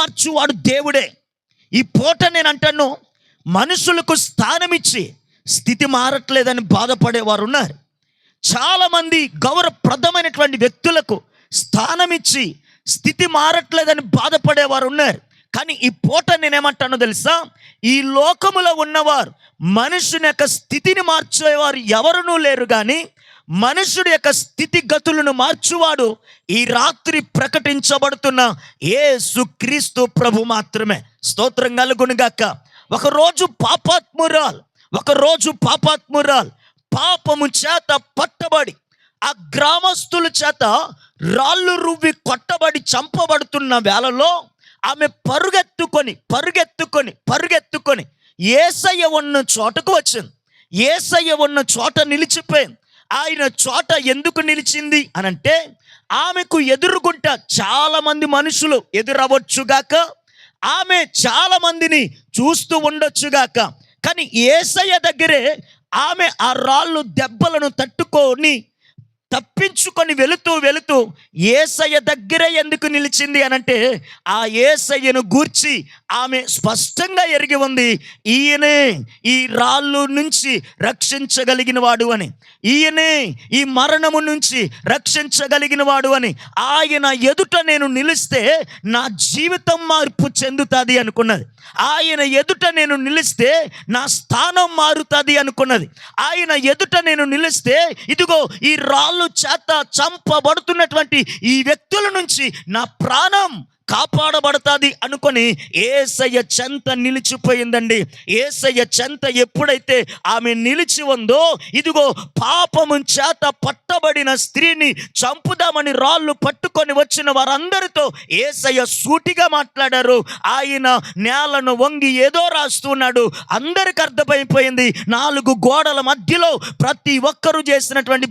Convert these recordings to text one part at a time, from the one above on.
మార్చువాడు దేవుడే. ఈ పూట నేను అంటాను మనుషులకు స్థానమిచ్చి స్థితి మారట్లేదని బాధపడేవారు ఉన్నారు. చాలామంది గౌరవప్రదమైనటువంటి వ్యక్తులకు స్థానం ఇచ్చి స్థితి మారట్లేదని బాధపడేవారు ఉన్నారు. కానీ ఈ పూట నేనేమంటానో తెలుసా? ఈ లోకములో ఉన్నవారు మనుషుని యొక్క స్థితిని మార్చేవారు ఎవరునూ లేరు కానీ మనుషుడి యొక్క స్థితిగతులను మార్చువాడు ఈ రాత్రి ప్రకటించబడుతున్న ఏ సుక్రీస్తు ప్రభు మాత్రమే. స్తోత్రం కలుగునుగాక ఒకరోజు పాపాత్మురాల్ ఒకరోజు పాపాత్మురాల్ పాపము చేత పట్టబడి ఆ గ్రామస్తుల చేత రాళ్ళు రువ్వి కొట్టబడి చంపబడుతున్న వేళలో ఆమె పరుగెత్తుకొని పరుగెత్తుకొని పరుగెత్తుకొని ఏసయ్య ఉన్న చోటకు వచ్చింది. ఏసయ్య ఉన్న చోట నిలిచిపోయింది. ఆయన చోట ఎందుకు నిలిచింది అనంటే ఆమెకు ఎదురుగుంట చాలామంది మనుషులు ఎదురవ్వచ్చుగాక ఆమె చాలామందిని చూస్తూ ఉండొచ్చుగాక. కానీ ఏసయ్య దగ్గరే ఆమె ఆ రాళ్ళు దెబ్బలను తట్టుకొని తప్పించుకొని వెళుతూ వెళుతూ ఏసయ్య దగ్గరే ఎందుకు నిలిచింది అనంటే ఆ ఏసయ్యను గూర్చి ఆమె స్పష్టంగా ఎరిగి ఉంది ఈయనే ఈ రాళ్ళు నుంచి రక్షించగలిగిన వాడు అని. ఈయనే ఈ మరణము నుంచి రక్షించగలిగిన వాడు అని. ఆయన ఎదుట నేను నిలిస్తే నా జీవితం మార్పు చెందుతుంది అనుకున్నది. ఆయన ఎదుట నేను నిలిస్తే నా స్థానం మారుతుంది అనుకున్నది. ఆయన ఎదుట నేను నిలిస్తే ఇదిగో ఈ రాళ్ళు చేత చంపబడుతున్నటువంటి ఈ వ్యక్తుల నుంచి నా ప్రాణం కాపాడబడతాది అనుకొని ఏసయ్య చెంత నిలిచిపోయిందండి. ఏసయ్య చెంత ఎప్పుడైతే ఆమె నిలిచి ఉందో ఇదిగో పాపము చేత పట్టబడిన స్త్రీని చంపుదామని రాళ్ళు పట్టుకొని వచ్చిన వారందరితో ఏసయ్య సూటిగా మాట్లాడారు. ఆయన నేలను వంగి ఏదో రాస్తున్నాడు. అందరికి అర్థమైపోయింది. నాలుగు గోడల మధ్యలో ప్రతి ఒక్కరూ చేసినటువంటి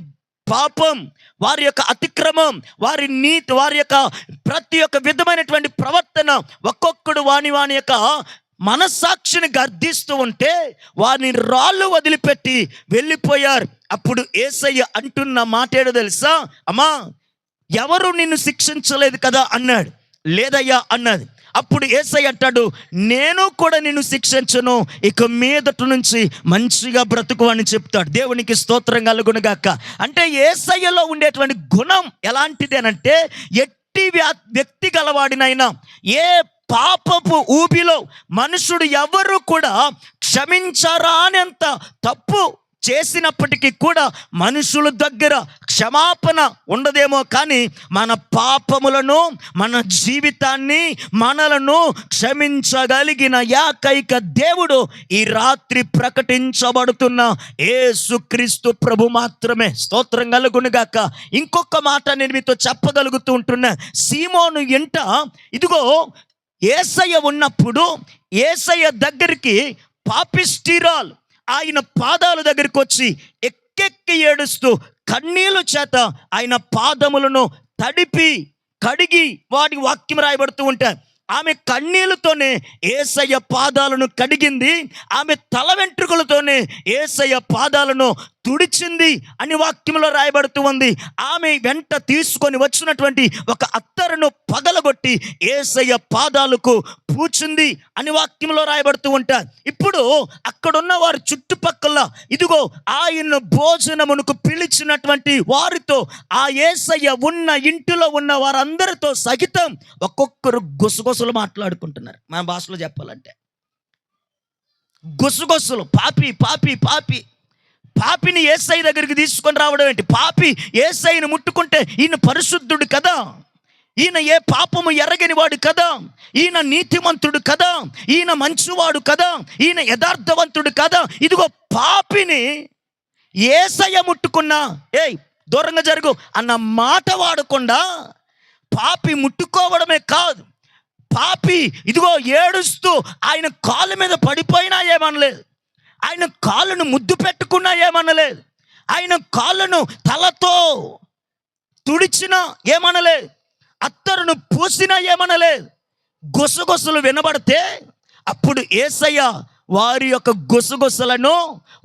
పాపం వారి యొక్క అతిక్రమం వారి నీతి వారి యొక్క ప్రతి ఒక్క విధమైనటువంటి ప్రవర్తన ఒక్కొక్కడు వాని వాని యొక్క మనస్సాక్షిని గర్దిస్తూ ఉంటే వారిని రాళ్ళు వదిలిపెట్టి వెళ్ళిపోయారు. అప్పుడు ఏసయ్య అంటున్న మాట తెలుసా? అమ్మా ఎవరు నిన్ను శిక్షించలేదు కదా? అన్నాడు. లేదయ్యా అన్నది. అప్పుడు ఏసై అంటాడు నేను కూడా నిన్ను శిక్షించను. ఇక మీదటి నుంచి మంచిగా బ్రతుకు అని చెప్తాడు. దేవునికి స్తోత్రం కలుగునుగాక అంటే ఏసయ్యలో ఉండేటువంటి గుణం ఎలాంటిదేనంటే ఎట్టి వ్యా వ్యక్తి గలవాడినైనా ఏ పాపపు ఊబిలో మనుషుడు ఎవరు కూడా క్షమించరానంత తప్పు చేసినప్పటికీ కూడా మనుషుల దగ్గర క్షమాపణ ఉండదేమో కానీ మన పాపములను మన జీవితాన్ని మనలను క్షమించగలిగిన ఏకైక దేవుడు ఈ రాత్రి ప్రకటించబడుతున్న ఏసుక్రీస్తు ప్రభు మాత్రమే. స్తోత్రం కలుగునుగాక ఇంకొక మాట నేను మీతో చెప్పగలుగుతూ ఉంటున్నా. సీమోను ఎంట ఇదిగో ఏసయ్య ఉన్నప్పుడు ఏసయ్య దగ్గరికి పాపిస్టిరాల్ ఆయన పాదాల దగ్గరికి వచ్చి ఎక్కెక్కి ఏడుస్తూ కన్నీళ్ళ చేత ఆయన పాదములను తడిపి కడిగి వాటి వాక్యం రాయబడుతూ ఉంటారు. ఆమె కన్నీళ్ళతోనే ఏసయ్య పాదాలను కడిగింది ఆమె తల వెంట్రుకలతోనే ఏసయ్య పాదాలను తుడిచింది అని వాక్యంలో రాయబడుతూ ఉంది. ఆమె వెంట తీసుకొని వచ్చినటువంటి ఒక అత్తరును పగలగొట్టి ఏసయ్య పాదాలకు పూచింది అని వాక్యంలో రాయబడుతూ ఉంటారు ఇప్పుడు అక్కడున్న వారి చుట్టుపక్కల ఇదిగో ఆయన భోజనమునకు పిలిచినటువంటి వారితో ఆ ఏసయ్య ఉన్న ఇంటిలో ఉన్న వారందరితో సహితం ఒక్కొక్కరు గుసగుస గుసగుసలు మాట్లాడుకుంటున్నారు. మన భాషలో చెప్పాలంటే. గుసగుసలు పాపి పాపి పాపి. పాపిని ఏసై దగ్గరికి తీసుకొని రావడం ఏంటి? పాపి ఏసైని ముట్టుకుంటే ఈయన పరిశుద్ధుడు కదా? ఈయన ఏ పాపము ఎరగని వాడు కదా? ఈయన నీతిమంతుడు కదా? ఈయన మంచివాడు కదా? ఈయన యథార్థవంతుడు కదా? ఇదిగో పాపిని ఏసయ్య ముట్టుకున్నా ఏయ్ దూరంగా జరుగు అన్న మాట వాడకుండా పాపి ముట్టుకోవడమే కాదు. పాపి ఇదిగో ఏడుస్తూ ఆయన కాళ్ళ మీద పడిపోయినా ఏమనలేదు. ఆయన కాళ్ళను ముద్దు పెట్టుకున్నా ఏమనలేదు. ఆయన కాళ్ళను తలతో తుడిచినా ఏమనలేదు. అత్తరును పూసినా ఏమనలేదు. గుసగుసలు వినబడితే అప్పుడు ఏసయ్య వారి యొక్క గుసగుసలను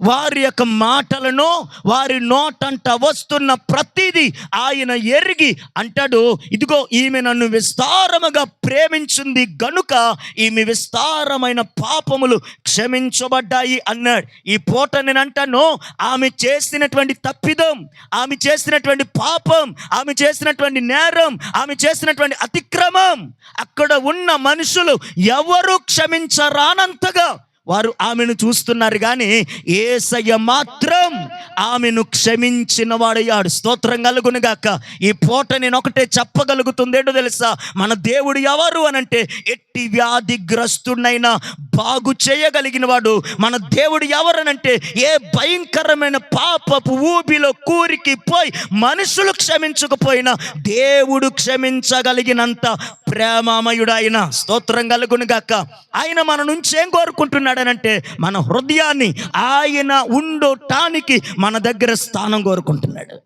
వారి యొక్క మాటలను వారి నోటంట వస్తున్న ప్రతిదీ ఆయన ఎరిగి అంటాడు ఇదిగో ఈమె నన్ను విస్తారముగా ప్రేమించింది గనుక ఈమె విస్తారమైన పాపములు క్షమించబడ్డాయి అన్నాడు. ఈ పూట నేను అంటాను ఆమె చేసినటువంటి తప్పిదం ఆమె చేసినటువంటి పాపం ఆమె చేసినటువంటి నేరం ఆమె చేసినటువంటి అతిక్రమం అక్కడ ఉన్న మనుషులు ఎవరు క్షమించరానంతగా వారు ఆమెను చూస్తున్నారు కానీ ఏసయ్య మాత్రం ఆమెను క్షమించిన వాడయ్యాడు. స్తోత్రం కలుగునుగాక ఈ పూట నేను ఒకటే చెప్పగలుగుతుందేంటో తెలుసా? మన దేవుడు ఎవరు అనంటే ఎట్టి వ్యాధిగ్రస్తుడైనా బాగు చేయగలిగిన వాడు. మన దేవుడు ఎవరనంటే ఏ భయంకరమైన పాపపు ఊబిలో కూరికి పోయి మనుషులు క్షమించకపోయినా దేవుడు క్షమించగలిగినంత ప్రేమామయుడైన ఆయన స్తోత్రం కలుగునుగాక ఆయన మన నుంచి ఏం కోరుకుంటున్నాడనంటే మన హృదయాన్ని ఆయన ఉండటానికి మన దగ్గర స్థానం కోరుకుంటున్నాడు.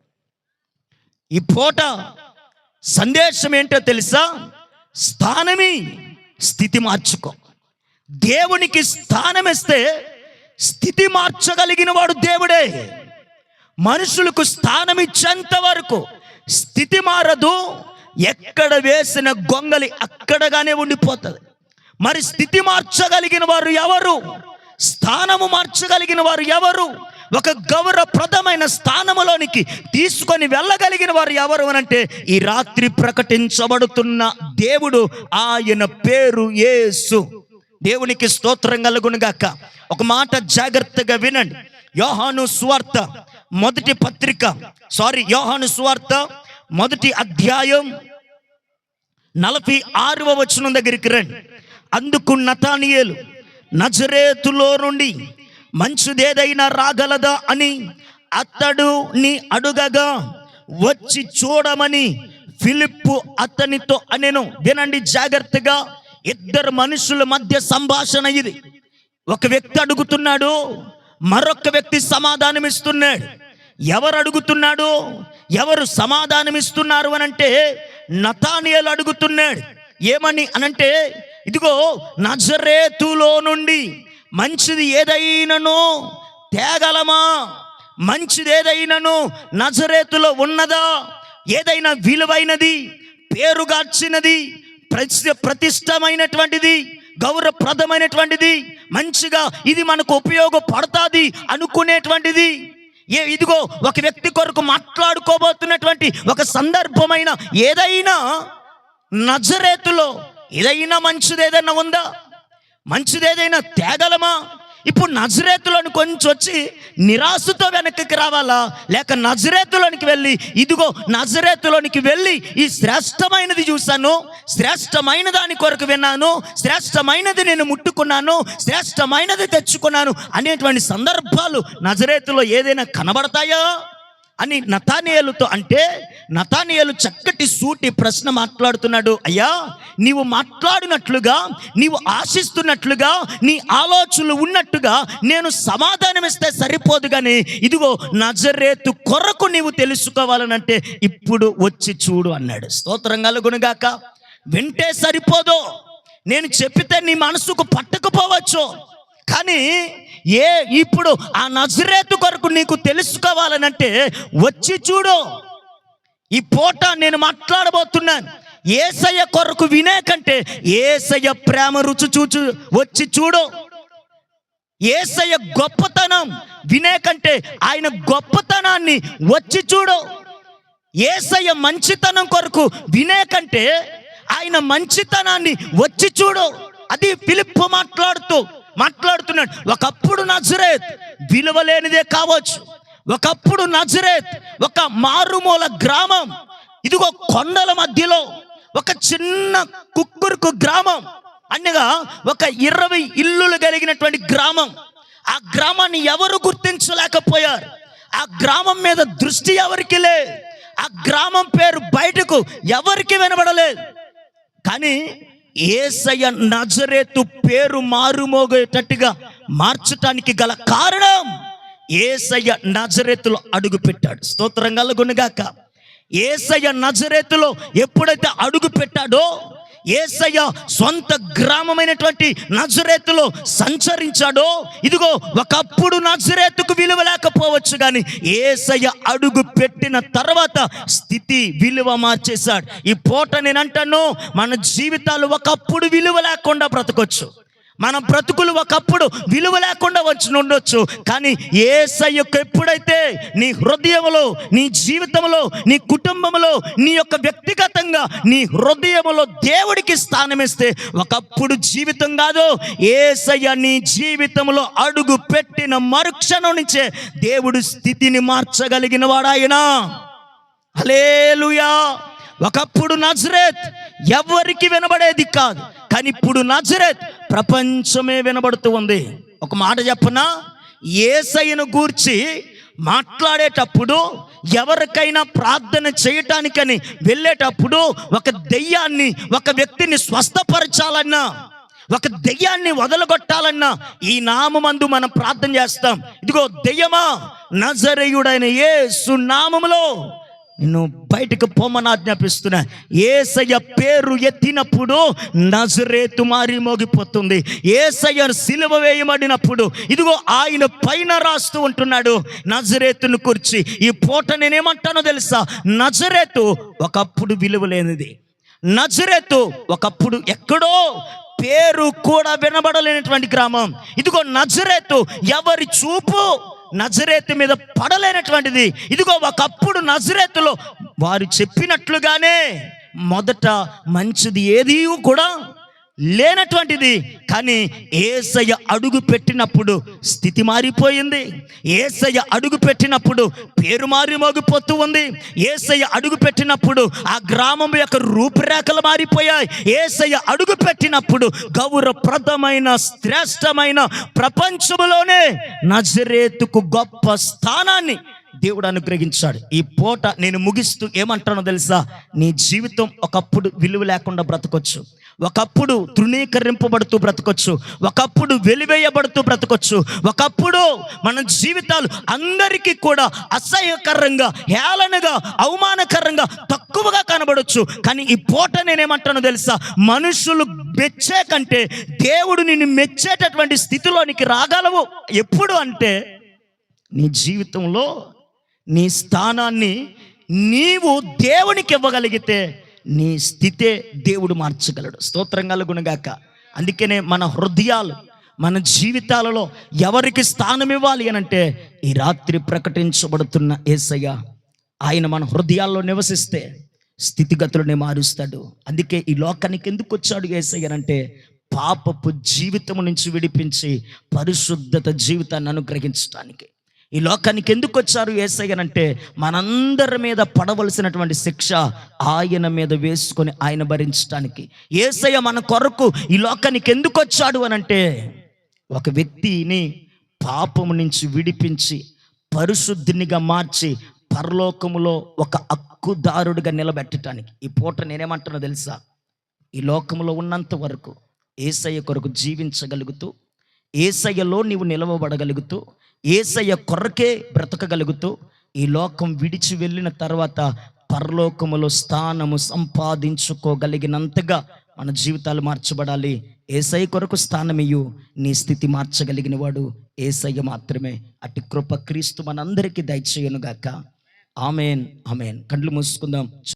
ఈ పూట సందేశం ఏంటో తెలుసా? స్థానమే స్థితి మార్చుకో. దేవునికి స్థానమిస్తే స్థితి మార్చగలిగిన వాడు దేవుడే. మనుషులకు స్థానం ఇచ్చేంత వరకు స్థితి మారదు ఎక్కడ వేసిన గొంగలి అక్కడగానే ఉండిపోతుంది. మరి స్థితి మార్చగలిగిన వారు ఎవరు? స్థానము మార్చగలిగిన వారు ఎవరు? ఒక గౌరవప్రదమైన స్థానములోనికి తీసుకొని వెళ్ళగలిగిన వారు ఎవరు అనంటే ఈ రాత్రి ప్రకటించబడుతున్న దేవుడు ఆయన పేరు యేసు. దేవునికి స్తోత్రం కలుగునుగాక ఒక మాట జాగ్రత్తగా వినండి. యోహాను స్వార్త మొదటి పత్రిక సారీ యోహాను స్వార్త మొదటి అధ్యాయం నలభై ఆరవ వచనం దగ్గరికి రండి. అందుకు నతానియేలు నజరేతులో నుండి మంచిదేదైనా రాగలదా అని అతడు నీ అడుగగా వచ్చి చూడమని ఫిలిప్పు అతనితో అనెను. వినండి జాగ్రత్తగా ఇద్దరు మనుషుల మధ్య సంభాషణ ఇది. ఒక వ్యక్తి అడుగుతున్నాడు మరొక వ్యక్తి సమాధానం ఇస్తున్నాడు ఎవరు అడుగుతున్నాడు? ఎవరు సమాధానం ఇస్తున్నారు అని అంటే నతానియలు అడుగుతున్నాడు. ఏమని అనంటే ఇదిగో నజరేతులో నుండి మంచిది ఏదైనాను తేగలమా? మంచిది ఏదైనాను నజరేతులో ఉన్నదా? ఏదైనా విలువైనది పేరుగార్చినది ప్రతి ప్రతిష్టమైనటువంటిది గౌరవప్రదమైనటువంటిది మంచిగా ఇది మనకు ఉపయోగపడుతుంది అనుకునేటువంటిది ఏ ఇదిగో ఒక వ్యక్తి కొరకు మాట్లాడుకోబోతున్నటువంటి ఒక సందర్భమైన ఏదైనా నజరేతులో ఏదైనా మంచిది ఏదైనా ఉందా? మంచిది ఏదైనా తేగలమా ఇప్పుడు నజరేతులను కొంచెం వచ్చి నిరాశతో వెనక్కి రావాలా? లేక నజరేతులోనికి వెళ్ళి ఇదిగో నజరేతులోనికి వెళ్ళి ఈ శ్రేష్టమైనది చూశాను శ్రేష్టమైన దాని కొరకు విన్నాను శ్రేష్టమైనది నేను ముట్టుకున్నాను శ్రేష్టమైనది తెచ్చుకున్నాను అనేటువంటి సందర్భాలు నజరేతులో ఏదైనా కనబడతాయా? అని నతానియలుతో అంటే నతానియలు చక్కటి సూటి ప్రశ్న మాట్లాడుతున్నాడు. అయ్యా నీవు మాట్లాడినట్లుగా నీవు ఆశిస్తున్నట్లుగా నీ ఆలోచనలు ఉన్నట్టుగా నేను సమాధానం ఇస్తే సరిపోదు కానీ ఇదిగో నజరేతు కొరకు నీవు తెలుసుకోవాలనంటే ఇప్పుడు వచ్చి చూడు అన్నాడు. స్తోత్రం కలుగునుగాక. వింటే సరిపోదు. నేను చెప్పితే నీ మనసుకు పట్టకపోవచ్చు. కానీ ఏ ఇప్పుడు ఆ నజరేతు కొరకు నీకు తెలుసుకోవాలనంటే వచ్చి చూడు. ఈ పూట నేను మాట్లాడబోతున్నాను. ఏసయ్య కొరకు వినే కంటే ఏసయ్య ప్రేమ రుచి చూచు వచ్చి చూడు. ఏసయ్య గొప్పతనం వినే కంటే ఆయన గొప్పతనాన్ని వచ్చి చూడు. ఏసయ్య మంచితనం కొరకు వినే కంటే ఆయన మంచితనాన్ని వచ్చి చూడు. అది పిలుపు మాట్లాడుతూ మాట్లాడుతున్నాడు. ఒకప్పుడు నజరేత్ విలువలేనిదే కావచ్చు. ఒకప్పుడు నజరేత్ ఒక మారుమూల గ్రామం. ఇదిగో కొండల మధ్యలో ఒక చిన్న కుక్కురుకు గ్రామం. అనగా ఒక ఇరవై ఇల్లులు కలిగినటువంటి గ్రామం. ఆ గ్రామాన్ని ఎవరు గుర్తించలేకపోయారు? ఆ గ్రామం మీద దృష్టి ఎవరికి లే? ఆ గ్రామం పేరు బయటకు ఎవరికి వినబడలేదు? కానీ ఏసయ్య నజరేతు పేరు మారుమోగేటట్టుగా మార్చటానికి గల కారణం ఏసయ నజరేతులో అడుగు పెట్టాడు స్తోత్రం కలుగునుగాక. ఏసయ నజరేతులో ఎప్పుడైతే అడుగు పెట్టాడో ఏసయ్య సొంత గ్రామమైనటువంటి నజరేతులో సంచరించాడో ఇదిగో ఒకప్పుడు నజరేతుకు విలువ చెప్పవచ్చు కానీ ఏసయ్య అడుగు పెట్టిన తర్వాత స్థితి విలువ మార్చేశాడు. ఈ పూట నేను అంటాను మన జీవితాలు ఒకప్పుడు విలువ లేకుండా బ్రతకొచ్చు. మనం బ్రతుకులు ఒకప్పుడు విలువ లేకుండా వచ్చి ఉండొచ్చు. కానీ ఏసయ్యకు ఎప్పుడైతే నీ హృదయంలో నీ జీవితంలో నీ కుటుంబంలో నీ యొక్క వ్యక్తిగతంగా నీ హృదయంలో దేవుడికి స్థానమిస్తే ఒకప్పుడు జీవితం కాదు. ఏసయ్య నీ జీవితంలో అడుగు పెట్టిన మరుక్షణం నుంచే దేవుడు స్థితిని మార్చగలిగిన వాడాయనా. అలేలుయా ఒకప్పుడు నజరేత్ ఎవరికి వినబడేది కాదు. కానీ ఇప్పుడు నజరేత్ ప్రపంచమే వినబడుతూ ఉంది. ఒక మాట చెప్పనా? ఏసయ్యను గూర్చి మాట్లాడేటప్పుడు ఎవరికైనా ప్రార్థన చేయటానికని వెళ్ళేటప్పుడు ఒక దెయ్యాన్ని ఒక వ్యక్తిని స్వస్థపరచాలన్నా ఒక దెయ్యాన్ని వదలగొట్టాలన్నా ఈ నామందు మనం ప్రార్థన చేస్తాం. ఇదిగో దెయ్యమా నజరేయుడైన యేసు నామములో నిన్ను బయటకు పొమ్మని ఆజ్ఞాపిస్తున్నా. ఏసయ్య పేరు ఎత్తినప్పుడు నజరేతు మారి మోగిపోతుంది. ఏసయ్య సిలువ వేయబడినప్పుడు ఇదిగో ఆయన పైన రాస్తూ ఉంటున్నాడు. నజరేతును కూర్చి. ఈ పూట నేనేమంటానో తెలుసా? నజరేతు ఒకప్పుడు విలువ లేనిది. నజరేతు ఒకప్పుడు ఎక్కడో పేరు కూడా వినబడలేనటువంటి గ్రామం. ఇదిగో నజరేతు ఎవరి చూపు? నజరేతు మీద పడలేనటువంటిది. ఇదిగో ఒకప్పుడు నజరేతులో వారు చెప్పినట్లుగానే మొదట మంచిది ఏది కూడా లేనటువంటిది. కానీ ఏసయ్య అడుగు పెట్టినప్పుడు స్థితి మారిపోయింది. ఏసయ్య అడుగు పెట్టినప్పుడు పేరు మారి మోగిపోతూ ఉంది. ఏసయ్య అడుగు పెట్టినప్పుడు ఆ గ్రామం యొక్క రూపురేఖలు మారిపోయాయి. ఏసయ్య అడుగు పెట్టినప్పుడు గౌరవప్రదమైన శ్రేష్టమైన ప్రపంచంలోనే నజరేతుకు గొప్ప స్థానాన్ని దేవుడు అనుగ్రహించాడు. ఈ పూట నేను ముగిస్తూ ఏమంటానో తెలుసా? నీ జీవితం ఒకప్పుడు విలువ లేకుండా బ్రతకొచ్చు. ఒకప్పుడు తృణీకరింపబడుతూ బ్రతకొచ్చు. ఒకప్పుడు వెలివేయబడుతూ బ్రతకొచ్చు. ఒకప్పుడు మన జీవితాలు అందరికీ కూడా అసహ్యకరంగా హేళనగా అవమానకరంగా తక్కువగా కనబడొచ్చు. కానీ ఈ పూట నేనేమంటానో తెలుసా? మనుషులు మెచ్చే కంటే దేవుడు నిన్ను మెచ్చేటటువంటి స్థితిలోనికి రాగలవు. ఎప్పుడు అంటే నీ జీవితంలో నీ స్థానాన్ని నీవు దేవునికి ఇవ్వగలిగితే నీ స్థితే దేవుడు మార్చగలడు. స్తోత్రం కలుగునుగాక అందుకనే మన హృదయాలు మన జీవితాలలో ఎవరికి స్థానం ఇవ్వాలి అని అంటే ఈ రాత్రి ప్రకటించబడుతున్న ఏసయ్య. ఆయన మన హృదయాల్లో నివసిస్తే స్థితిగతులని మారుస్తాడు. అందుకే ఈ లోకానికి ఎందుకు వచ్చాడు ఏసయ్యనంటే పాపపు జీవితం నుంచి విడిపించి పరిశుద్ధత జీవితాన్ని అనుగ్రహించడానికి ఈ లోకానికి ఎందుకు వచ్చారు ఏసయ్యనంటే మనందరి మీద పడవలసినటువంటి శిక్ష ఆయన మీద వేసుకొని ఆయన భరించడానికి ఏసయ్య మన కొరకు ఈ లోకానికి ఎందుకు వచ్చాడు అనంటే ఒక వ్యక్తిని పాపము నుంచి విడిపించి పరిశుద్ధినిగా మార్చి పరలోకములో ఒక హక్కుదారుడిగా నిలబెట్టడానికి ఈ పూట నేనేమంటున్నా తెలుసా? ఈ లోకంలో ఉన్నంత వరకు ఏసయ్య కొరకు జీవించగలుగుతూ ఏసయ్యలో నీవు నిలవబడగలుగుతూ ఏసయ్య కొరకే బ్రతకగలుగుతూ ఈ లోకం విడిచి వెళ్ళిన తర్వాత పరలోకములో స్థానము సంపాదించుకోగలిగినంతగా మన జీవితాలు మార్చబడాలి. ఏసై కొరకు స్థానమియు నీ స్థితి మార్చగలిగిన వాడు ఏసయ్య మాత్రమే. అటు కృప క్రీస్తు మనందరికీ దయచేయనుగాక. Amen amen. కండ్లు మూసుకుందాం.